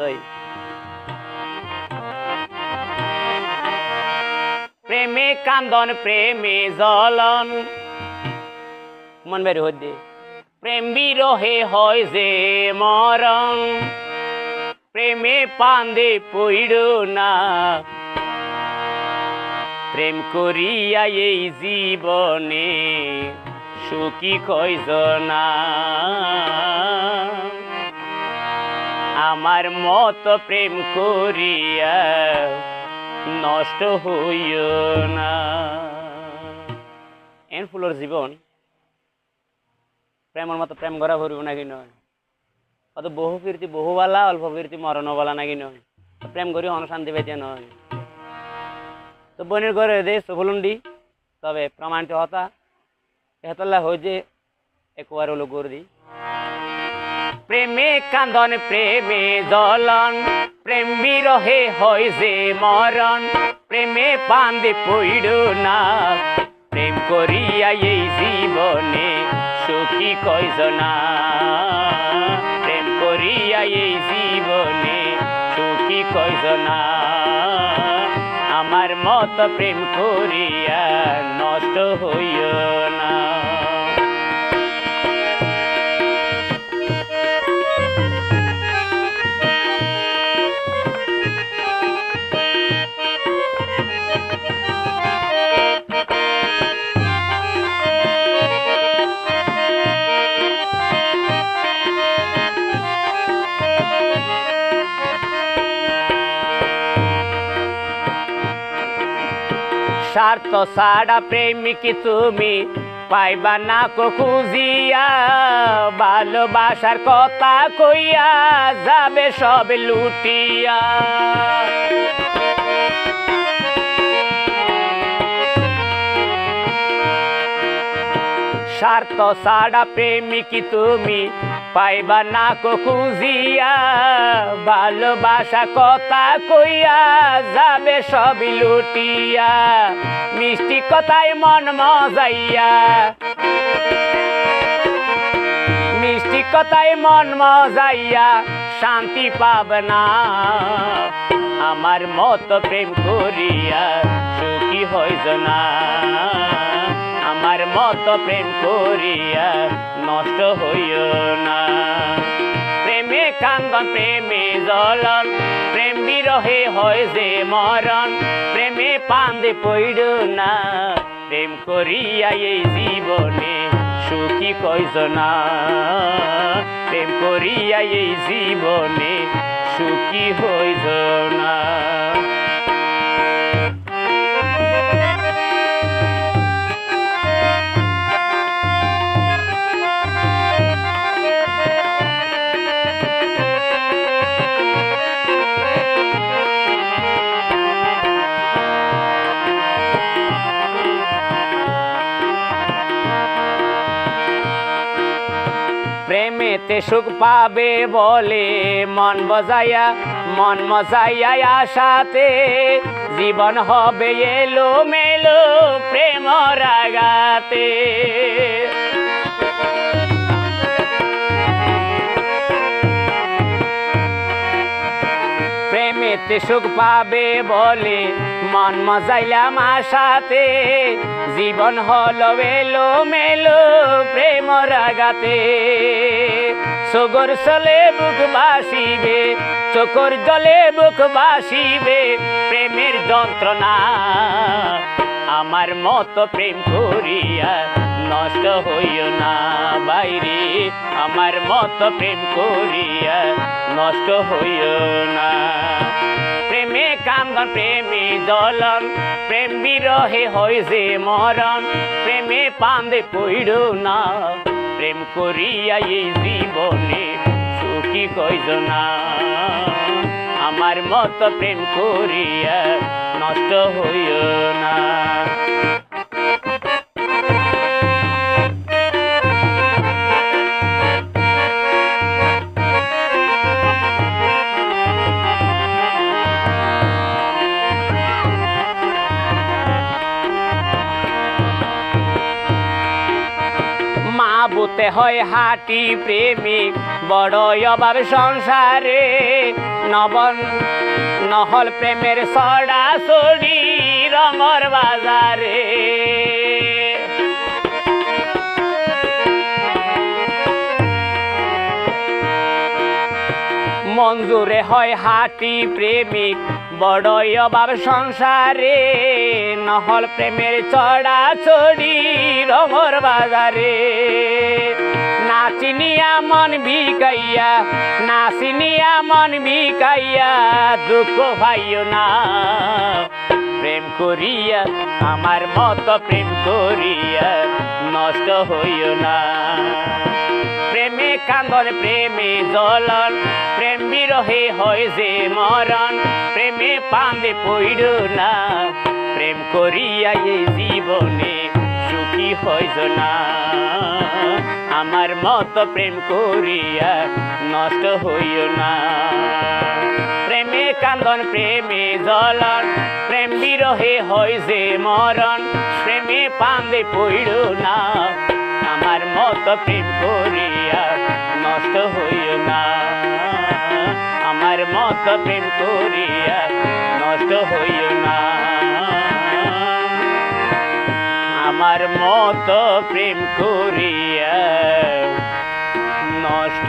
তাই প্রেমে কান্দন, প্রেমে জ্বলন। মন বের হদ্দে প্রেম বিরহে হয় যে মরণ। প্রেমে পান্দে পইড় না। প্রেম করিয়া এই জীবনে সুখী কয়জনা আমার মত প্রেম করিয়া নষ্ট হইও না। এন ফুলর জীবন প্রেমের মতো প্রেম করা ভরব নাকি নয় অত বহু কীর্তি বহুবালা অল্প কীর্তি মরণবালা নাকি নয় প্রেম করি অনশান্তি পেতে নয় তো বোনের ঘরে দে সফলুন্ডি তবে প্রমাণটি হতা। এতলা হয়েছে একবার হলো গর দি। প্রেমে কান্দন প্রেমে জ্বলন, প্রেম বিরহে হয় যে মরণ, প্রেমে পান্দে পইড না। প্রেম করিয়া এই জীবনে সুখী কয়জনা প্রেম করিয়া এই জীবনে সুখী কয়জনা আমার মত প্রেম করিয়া নষ্ট হইও না। স্বার্থ সাড়া প্রেমিক তুমি পাইবা না কো খুঁজিয়া। ভালোবাসার কথা কইয়া যাবে সব লুটিয়া। স্বার্থ সাড়া প্রেমিক তুমি পাইবা না কো খুঁজিয়া। ভালোবাসা কথা কইয়া যাবে সব লুটিয়া। মিষ্টি কথায় মন মজাইয়া। মিষ্টি কথায় মন মজাইয়া শান্তি পাব না আমার মত প্রেম করিয়া সুখী হইজ না। আমার মত প্রেম করিয়া নষ্ট হইও না। কান্দন প্রেমে জলন, প্রেম বিরহে হয় যে মরণ, প্রেমে পান্দে পইড না। প্রেম করিয়া এই জীবনে সুখী কয়জনা প্রেম করিয়া এই জীবনে সুখী হইজ না। প্রেমেতে সুখ পাবে বলে মন বজাইয়া মন মজাইয়া আশাতে জীবন হবে এলো মেলো প্রেম রাগাতে। প্রেমেতে সুখ পাবে বলে মন মজাইলাম আশাতে, জীবন হলো এলো মেলো প্রেম রাগাতে। সগর চলে বুক বাসিবে চোখর জলে বুক বাসিবে প্রেমের যন্ত্রণা। আমার মতো প্রেম করিয়া নষ্ট হইও না বাইরে, আমার মতো প্রেম করিয়া নষ্ট হইও না। প্রেমে প্রেমী প্রেমে প্রেমী বিরহে হয় যে মরণ, প্রেমে পান্দে পইড় না। প্রেম করিয়া এই জীবনে সুখী কইজ না। আমার মত প্রেম করিয়া নষ্ট হইও না। হতে হয় হাটি প্রেমিক বড় অভাব সংসারে। নবন নহল প্রেমের সড়া সড়ি রঙর বাজারে। মঞ্জুরে হয় হাতি প্রেমিক, বড়ই অভাব সংসারে। নহল প্রেমের চড়া চড়ি রঙর বাজারে। নাচিনিয়া মন ভিকাইয়া নাচিনিয়া মন ভিকাইয়া, দুঃখ ভাইও না। প্রেম করিয়া, আমার মত প্রেম করিয়া, নষ্ট হইও না। কান্দন প্রেমে জ্বলন, প্রেম বিরহে হয় যে মরণ, প্রেমে পান্দে পইড না। প্রেম করিয়া এই জীবনে সুখী হইজ না। আমার মত প্রেম করিয়া নষ্ট হইও না। প্রেমে কান্দন, প্রেমে জ্বলন, প্রেম বিরহে হয় যে মরণ, প্রেমে পান্দে পইড না। আমার মত প্রেম করিয়া নষ্ট হইও না। আমার মত প্রেম করিয়া নষ্ট হইও না। আমার মত প্রেম করিয়া নষ্ট